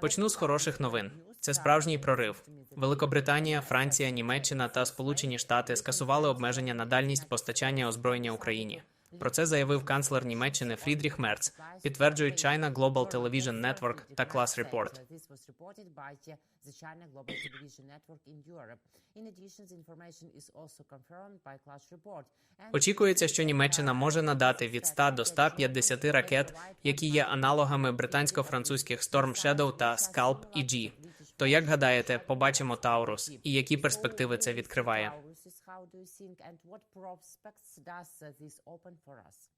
Почну з хороших новин. Це справжній прорив. Великобританія, Франція, Німеччина та Сполучені Штати скасували обмеження на дальність постачання озброєння Україні. Про це заявив канцлер Німеччини Фрідріх Мерц. Підтверджують China Global Television Network та Class Report. Очікується, що Німеччина може надати від 100 до 150 ракет, які є аналогами британсько-французьких Storm Shadow та Scalp EG. То як гадаєте, побачимо Таурус і які перспективи це відкриває? Taurus how do you think and what prospects does uh, this open for us?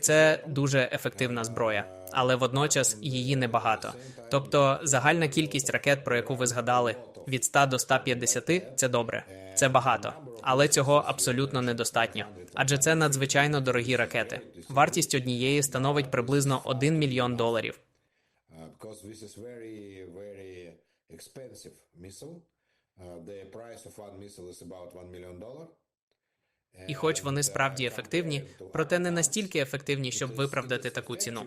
Це дуже ефективна зброя, але водночас її небагато. Тобто загальна кількість ракет, про яку ви згадали, від 100 до 150 – це добре, це багато, але цього абсолютно недостатньо, адже це надзвичайно дорогі ракети. Вартість однієї становить приблизно 1 мільйон доларів. Uh. Uh, the price of one missile is about one million dollar. І хоч вони справді ефективні, проте не настільки ефективні, щоб виправдати таку ціну.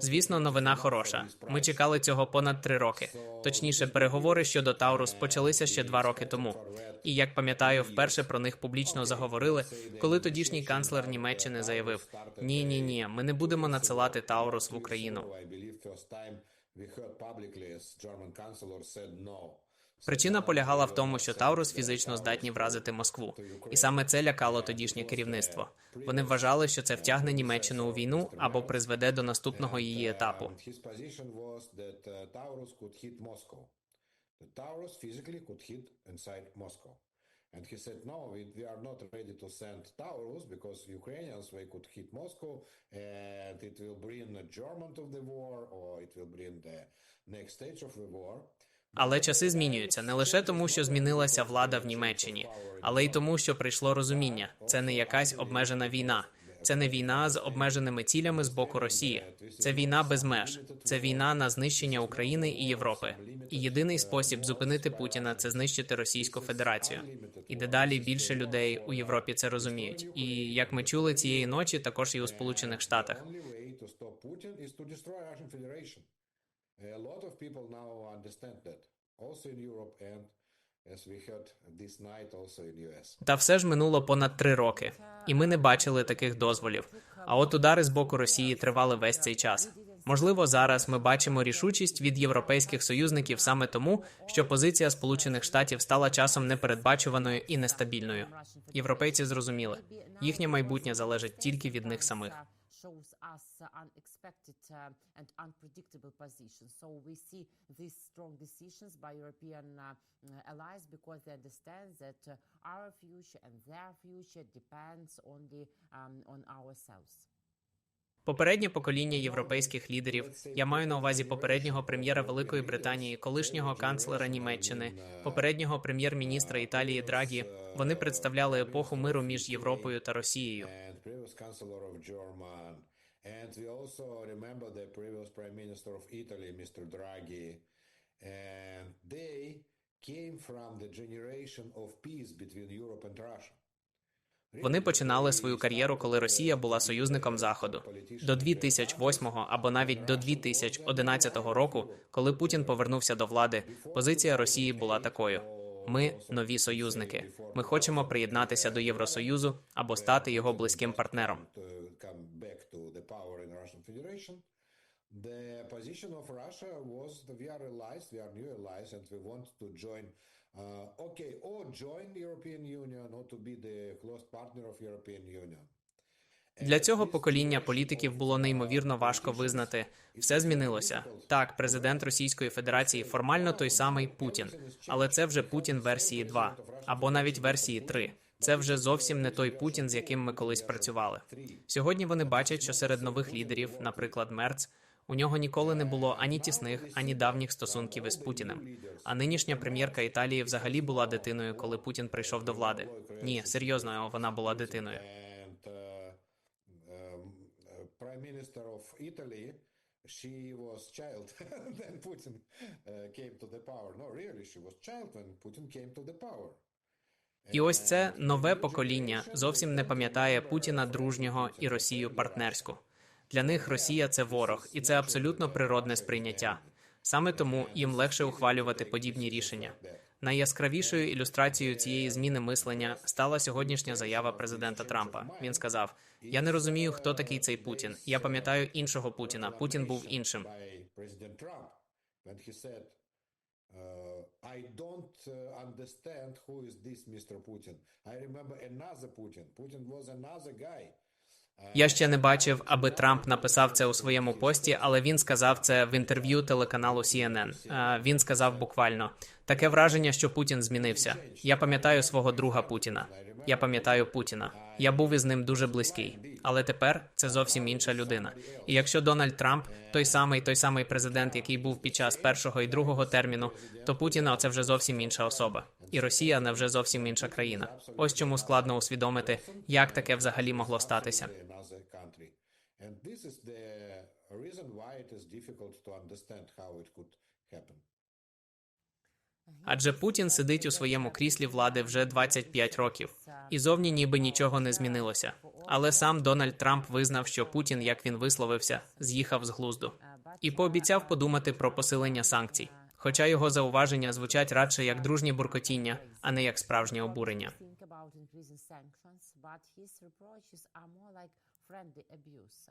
Звісно, новина хороша. Ми чекали цього понад три роки. Точніше, переговори щодо Таурус почалися ще два роки тому. І як пам'ятаю, вперше про них публічно заговорили, коли тодішній канцлер Німеччини заявив: Ні, ні, ні, ми не будемо надсилати Таурус в Україну. Причина полягала в тому, що Таурус фізично здатні вразити Москву, і саме це лякало тодішнє керівництво. Вони вважали, що це втягне Німеччину у війну або призведе до наступного її етапу. Uh, physically could hit inside Moscow. And he said, no, we, we are not ready to send Taurus because the war or it will bring the next stage of the war. Але часи змінюються не лише тому, що змінилася влада в Німеччині, але й тому, що прийшло розуміння. Це не якась обмежена війна. Це не війна з обмеженими цілями з боку Росії. Це війна без меж. Це війна на знищення України і Європи. І єдиний спосіб зупинити Путіна це знищити Російську Федерацію. І дедалі більше людей у Європі це розуміють. І як ми чули цієї ночі, також і у Сполучених Штатах. A lot of people now understand that, also in Europe and as we heard this night also in US. Та все ж минуло понад три роки, і ми не бачили таких дозволів. А от удари з боку Росії тривали весь цей час. Можливо, зараз ми бачимо рішучість від європейських союзників саме тому, що позиція Сполучених Штатів стала часом непередбачуваною і нестабільною. Європейці зрозуміли, їхнє майбутнє залежить тільки від них самих. Shows us uh, unexpected uh, and unpredictable positions. So we see these strong decisions by European uh, uh, allies because they understand that our future and their future depends only um, on ourselves. Попереднє покоління європейських лідерів, я маю на увазі попереднього прем'єра Великої Британії, колишнього канцлера Німеччини, попереднього прем'єр-міністра Італії Драгі. Вони представляли епоху миру між Європою та Росією. they came from the generation of peace between Europe and Russia. Вони починали свою кар'єру, коли Росія була союзником Заходу. До 2008 або навіть до 2011 року, коли Путін повернувся до влади, позиція Росії була такою: ми нові союзники. Ми хочемо приєднатися до Євросоюзу або стати його близьким партнером. The position of Russia was we are allies, we are new allies, and we want to join. Uh, okay, or join European Union, or to be the close partner of European Union. Для цього покоління політиків було неймовірно важко визнати. Все змінилося. Так, президент Російської Федерації формально той самий Путін, але це вже Путін версії 2, або навіть версії 3. Це вже зовсім не той Путін, з яким ми колись працювали. Сьогодні вони бачать, що серед нових лідерів, наприклад, Мерц, у нього ніколи не було ані тісних, ані давніх стосунків із Путіним. А нинішня прем'єрка Італії взагалі була дитиною, коли Путін прийшов до влади. Ні, серйозно, вона була дитиною. Of Italy, she was child. then Putin uh, came to the. І ось це нове покоління зовсім не пам'ятає Путіна дружнього і Росію партнерську. Для них Росія це ворог, і це абсолютно природне сприйняття. Саме тому їм легше ухвалювати подібні рішення. Найяскравішою ілюстрацією цієї зміни мислення стала сьогоднішня заява президента Трампа. Він сказав: Я не розумію, хто такий цей Путін. Я пам'ятаю іншого Путіна. Путін був іншим. I don't uh, understand who is this Mr. Putin. I remember another Putin. Putin was another guy. Я ще не бачив, аби Трамп написав це у своєму пості, але він сказав це в інтерв'ю телеканалу CNN. Він сказав буквально таке враження, що Путін змінився. Я пам'ятаю свого друга Путіна. Я пам'ятаю Путіна. Я був із ним дуже близький, але тепер це зовсім інша людина. І якщо Дональд Трамп той самий той самий президент, який був під час першого і другого терміну, то Путіна це вже зовсім інша особа, і Росія не вже зовсім інша країна. Ось чому складно усвідомити, як таке взагалі могло статися. Адже Путін сидить у своєму кріслі влади вже 25 років, і зовні ніби нічого не змінилося. Але сам Дональд Трамп визнав, що Путін, як він висловився, з'їхав з глузду і пообіцяв подумати про посилення санкцій. Хоча його зауваження звучать радше як дружні буркотіння, а не як справжнє обурення.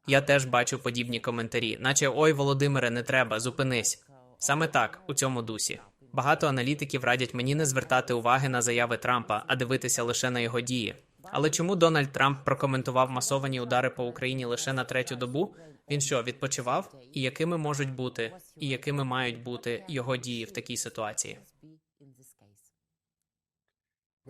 Я теж бачу подібні коментарі, наче ой, Володимире, не треба, зупинись. Саме так у цьому дусі. Багато аналітиків радять мені не звертати уваги на заяви Трампа, а дивитися лише на його дії. Але чому Дональд Трамп прокоментував масовані удари по Україні лише на третю добу? Він що відпочивав? І якими можуть бути, і якими мають бути його дії в такій ситуації?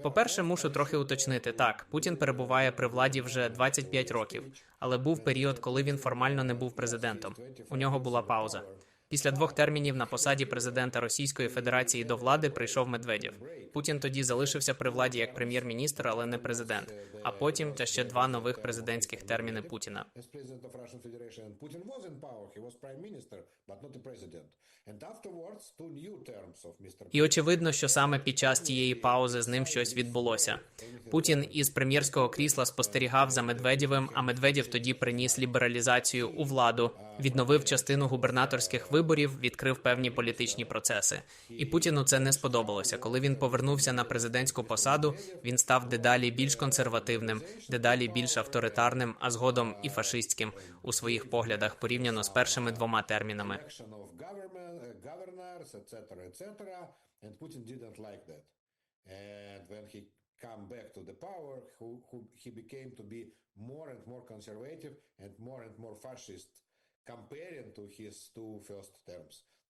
По-перше, мушу трохи уточнити. Так, Путін перебуває при владі вже 25 років, але був період, коли він формально не був президентом. У нього була пауза. Після двох термінів на посаді президента Російської Федерації до влади прийшов Медведєв. Путін тоді залишився при владі як прем'єр-міністр, але не президент. А потім та ще два нових президентських терміни Путіна. І очевидно, що саме під час тієї паузи з ним щось відбулося. Путін із прем'єрського крісла спостерігав за Медведєвим, а Медведєв тоді приніс лібералізацію у владу, відновив частину губернаторських виборів, відкрив певні політичні процеси. І Путіну це не сподобалося. Коли він повернувся на президентську посаду, він став дедалі більш консервативним, дедалі більш авторитарним, а згодом і фашистським у своїх поглядах порівняно з першими двома термінами. And when he come back to the power, who, who he became to be more and more conservative and more and more fascist,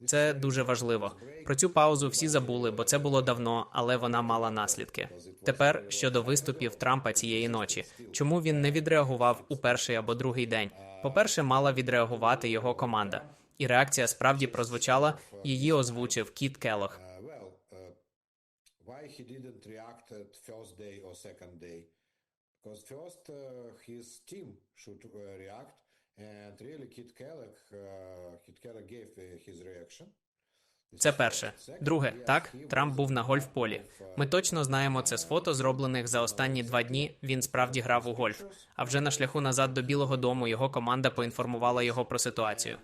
Це дуже важливо. Про цю паузу всі забули, бо це було давно, але вона мала наслідки. Тепер щодо виступів Трампа цієї ночі, чому він не відреагував у перший або другий день? По-перше, мала відреагувати його команда, і реакція справді прозвучала. Її озвучив Кіт Келох. Uh, uh? Because first uh, his team should uh, react, uh, gave uh. Це перше. Друге, так, Трамп був на гольф-полі. Ми точно знаємо це з фото, зроблених за останні два дні. Він справді грав у гольф. А вже на шляху назад до Білого Дому його команда поінформувала його про ситуацію.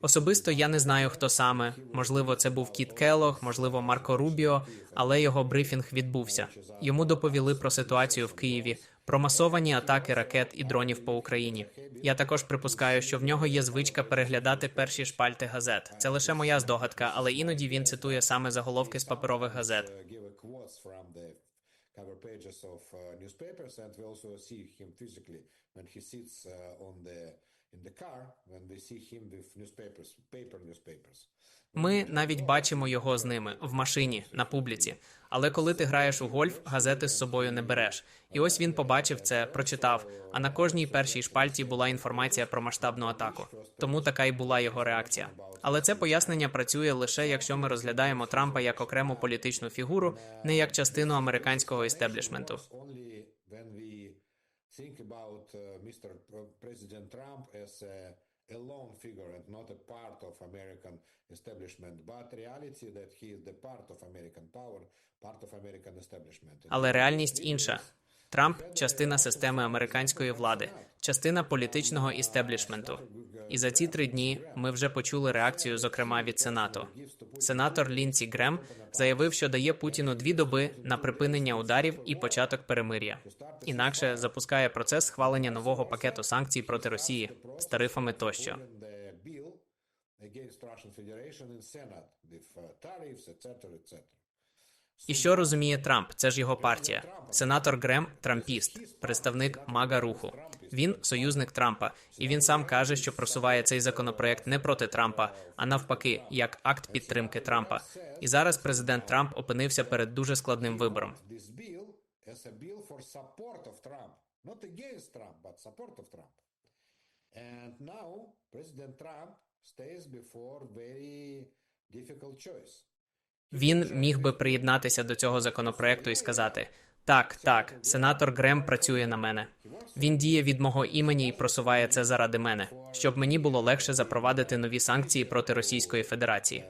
Особисто я не знаю, хто саме. Можливо, це був Кіт Келлог, можливо, Марко Рубіо, але його брифінг відбувся. Йому доповіли про ситуацію в Києві, про масовані атаки ракет і дронів по Україні. Я також припускаю, що в нього є звичка переглядати перші шпальти газет. Це лише моя здогадка, але іноді він цитує саме заголовки з паперових газет. Cover pages of uh, newspapers, and we also see him physically when he sits uh, on the in the car. When we see him with newspapers, paper newspapers. Ми навіть бачимо його з ними в машині на публіці. Але коли ти граєш у гольф, газети з собою не береш. І ось він побачив це, прочитав. А на кожній першій шпальті була інформація про масштабну атаку. Тому така й була його реакція. Але це пояснення працює лише якщо ми розглядаємо Трампа як окрему політичну фігуру, не як частину американського істеблішменту. Think about uh, Mr. President Trump as a a lone figure and not a part of American establishment, but reality that he is the part of American power, part of American establishment. Але реальність інша. Трамп частина системи американської влади, частина політичного істеблішменту. І за ці три дні ми вже почули реакцію, зокрема від Сенату. Сенатор Лінсі Грем заявив, що дає Путіну дві доби на припинення ударів і початок перемир'я. Інакше запускає процес схвалення нового пакету санкцій проти Росії з тарифами тощо. Against Russian Federation in Senate with uh, tariffs, etc., etc. І що розуміє Трамп? Це ж його партія. Сенатор Грем трампіст, представник мага руху. Він союзник Трампа, і він сам каже, що просуває цей законопроект не проти Трампа, а навпаки, як акт підтримки Трампа. І зараз президент Трамп опинився перед дуже складним вибором. And now President Trump stays before very difficult choice. Він міг би приєднатися до цього законопроекту і сказати: так, так, сенатор Грем працює на мене. Він діє від мого імені і просуває це заради мене, щоб мені було легше запровадити нові санкції проти Російської Федерації.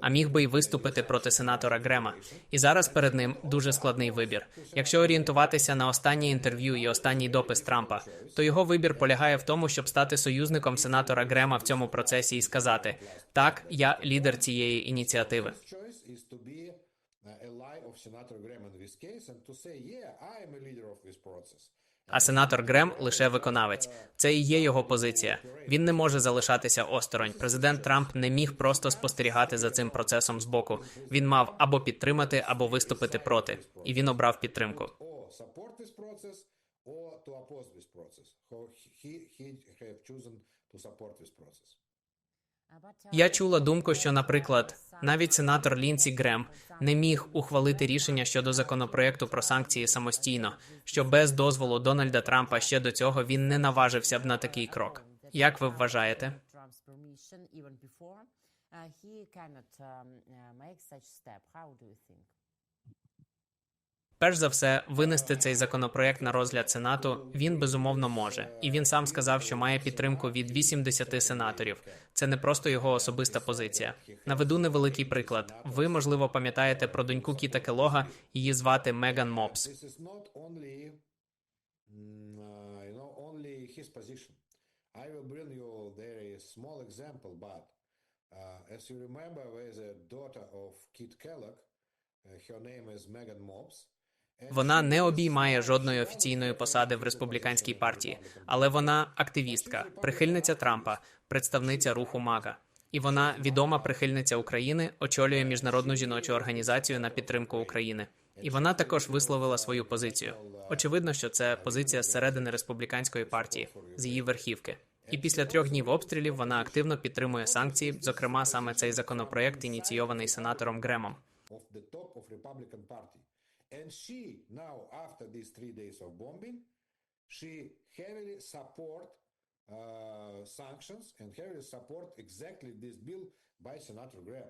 А міг би й виступити проти сенатора Грема. І зараз перед ним дуже складний вибір. Якщо орієнтуватися на останнє інтерв'ю і останній допис Трампа, то його вибір полягає в тому, щоб стати союзником сенатора Грема в цьому процесі і сказати: так, я лідер цієї ініціативи. Is to be uh, ally of Senator Graham in this case and to say, yeah, I am a leader of this process. А сенатор Грем лише виконавець. Це і є його позиція. Він не може залишатися осторонь. Президент Трамп не міг просто спостерігати за цим процесом збоку. Він мав або підтримати, або виступити проти. І він обрав підтримку. Or to oppose this process. He, he have chosen to support this process. Я чула думку, що, наприклад, навіть сенатор Лінсі Грем не міг ухвалити рішення щодо законопроекту про санкції самостійно, що без дозволу Дональда Трампа ще до цього він не наважився б на такий крок. Як ви вважаєте? Uh, he cannot um, uh, make such step. How do you think? Перш за все, винести цей законопроект на розгляд Сенату він безумовно може, і він сам сказав, що має підтримку від 80 сенаторів. Це не просто його особиста позиція. Наведу невеликий приклад. Ви можливо пам'ятаєте про доньку Кіта Келога, її звати Меган Мопс. Her name is Megan Mopes. Вона не обіймає жодної офіційної посади в республіканській партії, але вона активістка, прихильниця Трампа, представниця руху Мага. І вона відома прихильниця України, очолює міжнародну жіночу організацію на підтримку України. І вона також висловила свою позицію. Очевидно, що це позиція зсередини республіканської партії з її верхівки. І після трьох днів обстрілів вона активно підтримує санкції, зокрема саме цей законопроект, ініційований сенатором Гремом. And she now, after these three days of bombing, she heavily support uh, sanctions and heavily support exactly this bill by Senator Graham.